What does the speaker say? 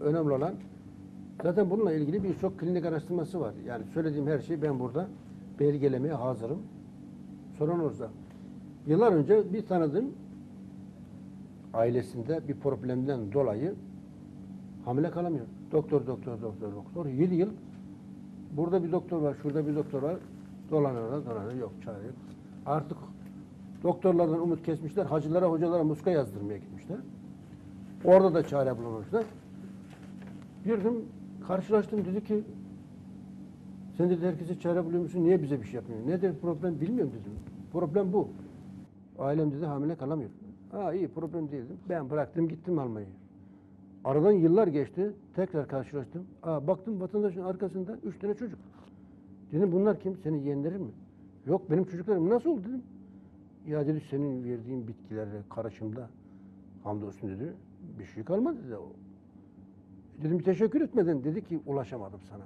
Önemli olan zaten bununla ilgili birçok klinik araştırması var. Yani söylediğim her şeyi ben burada belgelemeye hazırım. Sorun olursa. Yıllar önce bir tanıdığım ailesinde bir problemden dolayı hamile kalamıyor. Doktor, doktor, doktor, doktor. 7 yıl burada bir doktor var, şurada bir doktor var. Dolanıyorlar, dolanıyor. Yok, çare yok. Artık doktorlardan umut kesmişler. Hacılara, hocalara muska yazdırmaya gitmişler. Orada da çare bulamamışlar. Bir gün karşılaştım dedi ki sen dedi herkese çare buluyor musun? Niye bize bir şey yapmıyorsun? Nedir problem bilmiyorum dedim. Problem bu. Ailem dedi hamile kalamıyor. Ha iyi problem değil. Ben bıraktım gittim Almanya'ya. Aradan yıllar geçti. Tekrar karşılaştım. Aa, baktım vatandaşın arkasında üç tane çocuk. Dedim bunlar kim? Senin yeğenlerin mi? Yok benim çocuklarım. Nasıl oldu dedim. Ya dedi senin verdiğin bitkilerle karışımda hamdolsun dedi. Bir şey kalmadı dedi. Dedim teşekkür etmedin. Dedi ki ulaşamadım sana.